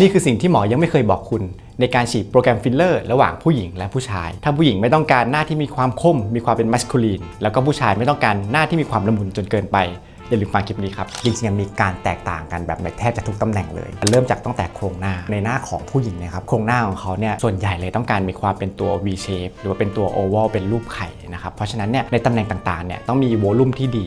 นี่คือสิ่งที่หมอยังไม่เคยบอกคุณ ในการฉีดโปรแกรมฟิลเลอร์ระหว่างผู้หญิงและผู้ชาย ถ้าผู้หญิงไม่ต้องการหน้าที่มีความคม มีความเป็นมัสคูลีน แล้วก็ผู้ชายไม่ต้องการหน้าที่มีความละมุนจนเกินไปอย่าลืมฟังคลิปนี้ครับ จริงๆมันมีการแตกต่างกันแบบแทบจะทุกตำแหน่งเลย เริ่มจากตั้งแต่โครงหน้าในหน้าของผู้หญิงนะครับโครงหน้าของเขาเนี่ยส่วนใหญ่เลยต้องการมีความเป็นตัว V shape หรือว่าเป็นตัว oval เป็นรูปไข่นะครับเพราะฉะนั้นเนี่ยในตำแหน่งต่างๆเนี่ยต้องมีโวลูมที่ดี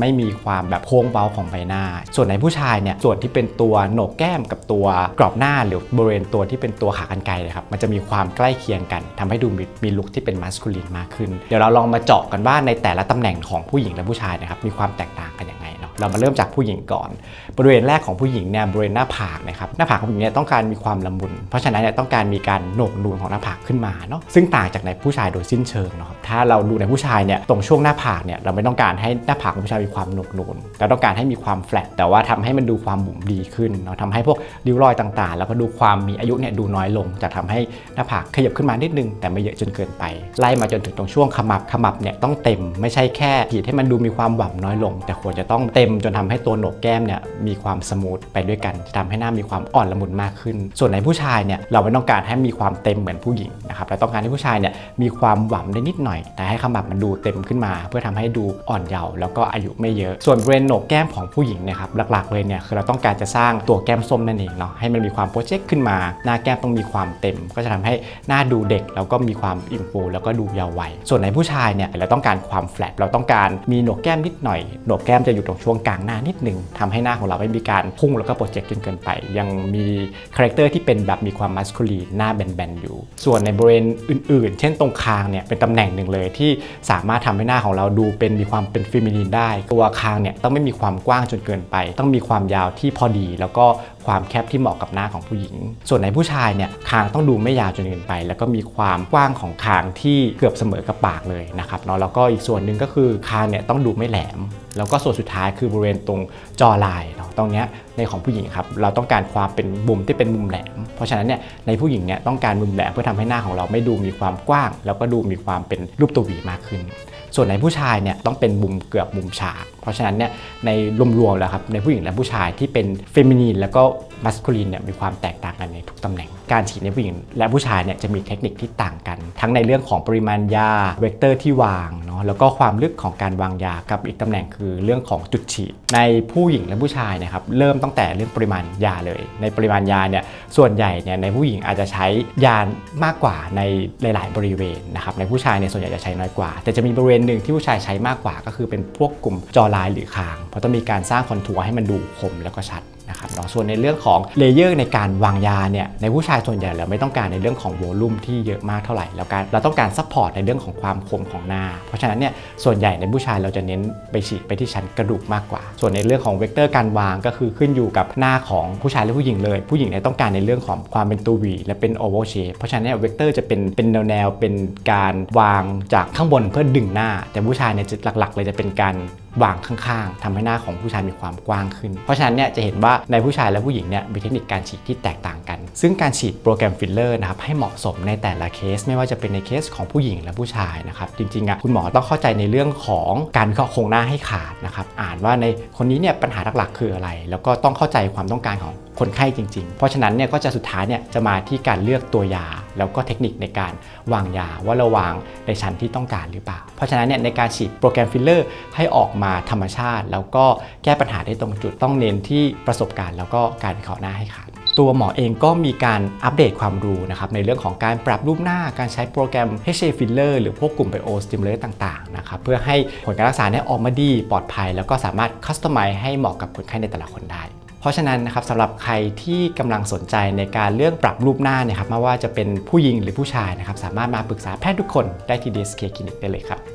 ไม่มีความแบบโค้งเบาของใบหน้า ส่วนในผู้ชายเนี่ยส่วนที่เป็นตัวโหนกแก้มกับตัวกรอบหน้าหรือบริเวณตัวที่เป็นตัวขากรรไกรนะครับมันจะมีความใกล้เคียงกันทำให้ดูมีลุคที่เป็นมัสคูลินมากขึ้น เดี๋ยวเราลองมาเจาะกันว่าในแต่ละตำแหน่งของผู้หญิงและผู้ชายนะครับมีความแตกต่างกันยังไงเนาะเรามาเริ่มจากผู้หญิงก่อน บริเวณแรกของผู้หญิงเนี่ยบริเวณหน้าผากนะครับหน้าผากของผู้หญิงเนี่ยต้องการมีความละมุน เพราะฉะนั้นเนี่ยต้องการมีการโหนกนูนของหน้าผากขึ้นมาเนาะซึ่งต่างจากในผู้ชายโดยสิ้นเชิงเนาะครับถ้าเราดูในผู้ชายเนี่ยตรงช่วงหน้าผากเนี่ยเราไม่ต้องการให้หน้าผากของผู้ชายมีความโหนกนูนเราต้องการให้มีความแฟลตแต่ว่าทำให้มันดูความบุ๋มดีขึ้นเนาะทำให้พวกริ้วรอยต่างๆ แล้วก็ดูความมีอายุเนี่ยดูน้อยลง จะทำให้หน้าผากขยับขึ้นมานิดนึง แต่ไม่เยอะจนเกินไป ไล่มาจนถึงตรงช่วงขมับขมับเนี่ยต้องเต็มไม่ใช่แค่ขีดให้มันดูมีความหว่ำน้อยลง แต่ควรจะต้องเต็มจนทำให้ตัวโหนกแก้มเนี่ยมีความสมูทไปด้วยกันจะทำให้หน้ามีความอ่อนละมุนมากขึ้น ส่วนในผู้ชายเนี่ยเราไม่ต้องการให้มีความเต็มเหมือนผู้หญิงนะครับเราต้องการให้ผู้ชายเนี่ยมีความหว่ำได้นิดหน่อย แต่ให้ขมับมันดูเต็มขึ้นมา เพื่อทำให้ดูอ่อนเยาว์แล้วก็อายุไม่เยอะ ส่วนบริเวณโหนกแก้มของผู้หญิงนะครับหลักๆเลยเนี่ยคือเราต้องการจะสร้างตัวแก้มส้มนั่นเองเนาะให้มันมีความโปรเจกต์ขึ้นมา หน้าแก้มต้องมีความเต็ม ก็จะทำให้หน้าดูเด็กแล้วก็มีความอิ่มฟูแล้วก็ดูเยาว์วัยส่วนในผู้ชายเนี่ยเราต้องการความแฟลตเราต้องการมีโหนกแก้มนิดหน่อยโหนกแก้มจะอยู่ตรงช่วงงกลางหน้านิดหนึ่งทำให้หน้าของเราไม่มีการพุ่งแล้วก็โปรเจกต์จนเกินไป ยังมีคาแรคเตอร์ที่เป็นแบบมีความมัสคูลีนหน้าแบนๆอยู่ ส่วนในบริเวณอื่นๆ เช่นตรงคางเนี่ยเป็นตำแหน่งหนึ่งเลยที่สามารถทำให้หน้าของเราดูเป็นมีความเป็นฟิมินีนได้ ตัวคางเนี่ยต้องไม่มีความกว้างจนเกินไป ต้องมีความยาวที่พอดีแล้วก็ความแคบที่เหมาะกับหน้าของผู้หญิง ส่วนในผู้ชายเนี่ยคางต้องดูไม่ยาวจนเกินไป แล้วก็มีความกว้างของคางที่เกือบเสมอกับปากเลยนะครับเนาะแล้วก็อีกส่วนหนึ่งก็คือคางเนี่ยต้องดูไม่แหลม แล้วก็ส่วนสุดท้ายคือบริเวณตรงจอลายเนาะตรงเนี้ยในของผู้หญิงครับเราต้องการความเป็นมุมที่เป็นมุมแหลม เพราะฉะนั้นเนี่ยในผู้หญิงเนี่ยต้องการมุมแหลมเพื่อทำให้หน้าของเราไม่ดูมีความกว้าง แล้วก็ดูมีความเป็นรูปตัววีมากขึ้น ส่วนในผู้ชายเนี่ยต้องเป็นมุมเกือบมุมฉาก เพราะฉะนั้นเนี่ยในรวมๆแล้วครับในผู้หญิงและผู้ชายที่เป็นเฟมินีนแล้วก็มัสคูลินเนี่ยมีความแตกต่างกันในทุกตำแหน่ง การฉีดในผู้หญิงและผู้ชายเนี่ยจะมีเทคนิคที่ต่างกัน ทั้งในเรื่องของปริมาณยาเวกเตอร์ที่วางเน แล้วก็ความลึกของการวางยากับอีกตำแหน่งคือเรื่องของจุดฉีดในผู้หญิงและผู้ชายนะครับเริ่มตั้งแต่เรื่องปริมาณยาเลย ในปริมาณยาเนี่ยส่วนใหญ่เนี่ยในผู้หญิงอาจจะใช้ยามากกว่าในหลาย ๆ บริเวณนะครับในผู้ชายเนี่ยส่วนใหญ่จะใช้น้อยกว่า แต่จะมีบริเวณหนึ่งที่ผู้ชายใช้มากกว่า ก็คือเป็นพวกกลุ่มจอลายหรือคาง เพราะต้องมีการสร้างคอนทัวร์ให้มันดูคมแล้วก็ชัด นะครับเนาะส่วนในเรื่องของเลเยอร์ในการวางยาเนี่ยในผู้ชายส่วนใหญ่เราไม่ต้องการในเรื่องของโวลูมที่เยอะมากเท่าไหร่แล้วการเราต้องการซัพพอร์ตในเรื่องของความคมของหน้า เพราะฉะนั้นเนี่ยส่วนใหญ่ในผู้ชายเราจะเน้นไปฉีดไปที่ชั้นกระดูกมากกว่า ส่วนในเรื่องของเวกเตอร์การวางก็คือขึ้นอยู่กับหน้าของผู้ชายและผู้หญิงเลย ผู้หญิงเนี่ยต้องการในเรื่องของความเป็นตัววีและเป็นโอเวอร์เชฟเพราะฉะนั้นเนี่ยเวกเตอร์จะเป็นเป็นแนวแนวๆเป็นการวางจากข้างบนเพื่อดึงหน้า แต่ผู้ชายเนี่ยจะหลักๆ เลยจะเป็นการ วางข้างๆทำให้หน้าของผู้ชายมีความกว้างขึ้น เพราะฉะนั้นเนี่ยจะเห็นว่าในผู้ชายและผู้หญิงเนี่ยมีเทคนิคการฉีดที่แตกต่างกัน ซึ่งการฉีดโปรแกรมฟิลเลอร์นะครับให้เหมาะสมในแต่ละเคส ไม่ว่าจะเป็นในเคสของผู้หญิงและผู้ชายนะครับจริงๆอะคุณหมอต้องเข้าใจในเรื่องของการวิเคราะห์โครงหน้าให้ขาดนะครับอ่านว่าในคนนี้เนี่ยปัญหาหลักๆคืออะไร แล้วก็ต้องเข้าใจความต้องการของ คนไข้จริง ๆ เพราะฉะนั้นเนี่ยก็จะสุดท้ายเนี่ยจะมาที่การเลือกตัวยา แล้วก็เทคนิคในการวางยาว่าเราวางในชั้นที่ต้องการหรือเปล่า เพราะฉะนั้นเนี่ยในการฉีดโปรแกรมฟิลเลอร์ให้ออกมาธรรมชาติ แล้วก็แก้ปัญหาได้ตรงจุดต้องเน้นที่ประสบการณ์ แล้วก็การวิเคราะห์หน้าให้ขาดตัวหมอเองก็มีการอัปเดตความรู้นะครับในเรื่องของการปรับรูปหน้าการใช้โปรแกรม HA filler หรือพวกกลุ่ม bio stimulator ต่างๆนะครับเพื่อให้ผลการรักษาเนี่ยออกมาดีปลอดภัย แล้วก็สามารถคัสตอมไมให้เหมาะกับคนไข้ในแต่ละคนได้ เพราะฉะนั้นนะครับสำหรับใครที่กำลังสนใจในการเรื่องปรับรูปหน้าเนี่ยครับไม่ว่าจะเป็นผู้หญิงหรือผู้ชายนะครับสามารถมาปรึกษาแพทย์ทุกคนได้ที่ DSK คลินิกได้เลยครับ